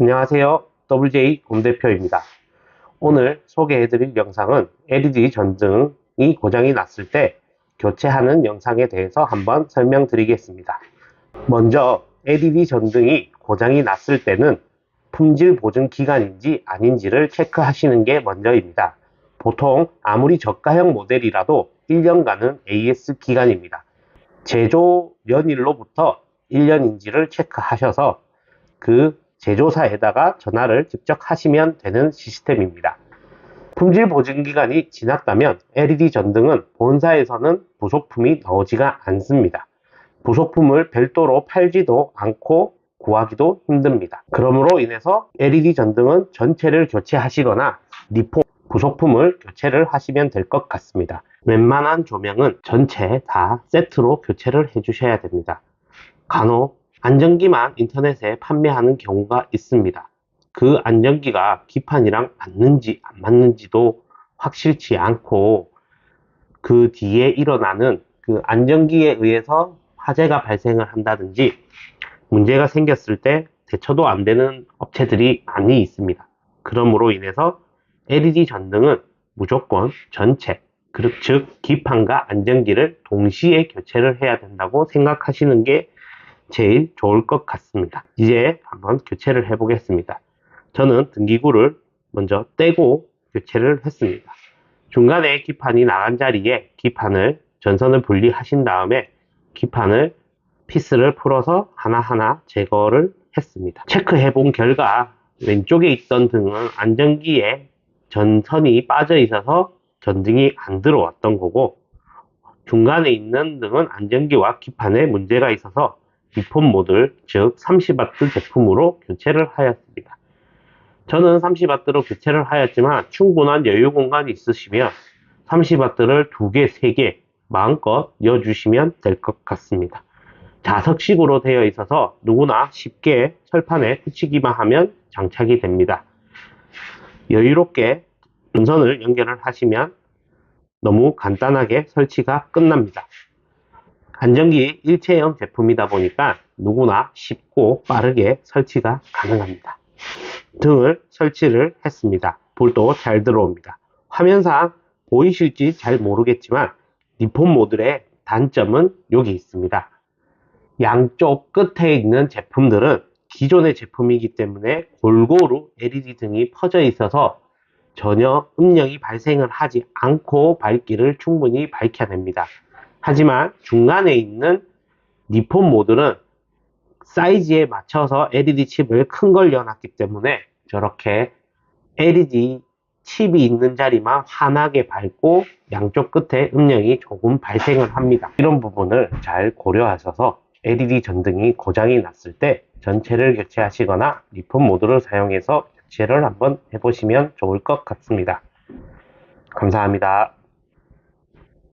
안녕하세요. WJ 곰대표입니다. 오늘 소개해드릴 영상은 LED 전등이 고장이 났을 때 교체하는 영상에 대해서 한번 설명드리겠습니다. 먼저 LED 전등이 고장이 났을 때는 품질 보증 기간인지 아닌지를 체크하시는 게 먼저입니다. 보통 아무리 저가형 모델이라도 1년간은 AS 기간입니다. 제조 연일로부터 1년인지를 체크하셔서 그 제조사에다가 전화를 직접 하시면 되는 시스템입니다. 품질 보증 기간이 지났다면 LED 전등은 본사에서는 부속품이 나오지가 않습니다. 부속품을 별도로 팔지도 않고 구하기도 힘듭니다. 그러므로 인해서 LED 전등은 전체를 교체하시거나 리포 부속품을 교체를 하시면 될 것 같습니다. 웬만한 조명은 전체 다 세트로 교체를 해주셔야 됩니다. 간혹 안전기만 인터넷에 판매하는 경우가 있습니다. 그 안전기가 기판이랑 맞는지 안 맞는지도 확실치 않고 그 뒤에 일어나는 그 안전기에 의해서 화재가 발생을 한다든지 문제가 생겼을 때 대처도 안 되는 업체들이 많이 있습니다. 그러므로 인해서 LED 전등은 무조건 전체, 그즉 기판과 안전기를 동시에 교체를 해야 된다고 생각하시는 게 제일 좋을 것 같습니다. 이제 한번 교체를 해 보겠습니다. 저는 등기구를 먼저 떼고 교체를 했습니다. 중간에 기판이 나간 자리에 기판을 전선을 분리하신 다음에 기판을 피스를 풀어서 하나하나 제거를 했습니다. 체크해 본 결과 왼쪽에 있던 등은 안전기에 전선이 빠져 있어서 전등이 안 들어왔던 거고 중간에 있는 등은 안전기와 기판에 문제가 있어서 리폼 모듈 즉 30W 제품으로 교체를 하였습니다. 저는 30W로 교체를 하였지만 충분한 여유 공간이 있으시면 30W를 2개, 3개 마음껏 넣어주시면 될 것 같습니다. 자석식으로 되어 있어서 누구나 쉽게 철판에 붙이기만 하면 장착이 됩니다. 여유롭게 전선을 연결을 하시면 너무 간단하게 설치가 끝납니다. 안전기 일체형 제품이다 보니까 누구나 쉽고 빠르게 설치가 가능합니다. 등을 설치를 했습니다. 불도 잘 들어옵니다. 화면상 보이실지 잘 모르겠지만 리폼 모듈의 단점은 여기 있습니다. 양쪽 끝에 있는 제품들은 기존의 제품이기 때문에 골고루 LED 등이 퍼져 있어서 전혀 음영이 발생을 하지 않고 밝기를 충분히 밝혀냅니다. 하지만 중간에 있는 리폼 모듈은 사이즈에 맞춰서 LED 칩을 큰 걸 넣어놨기 때문에 저렇게 LED 칩이 있는 자리만 환하게 밝고 양쪽 끝에 음영이 조금 발생을 합니다. 이런 부분을 잘 고려하셔서 LED 전등이 고장이 났을 때 전체를 교체하시거나 리폼 모듈을 사용해서 교체를 한번 해보시면 좋을 것 같습니다. 감사합니다.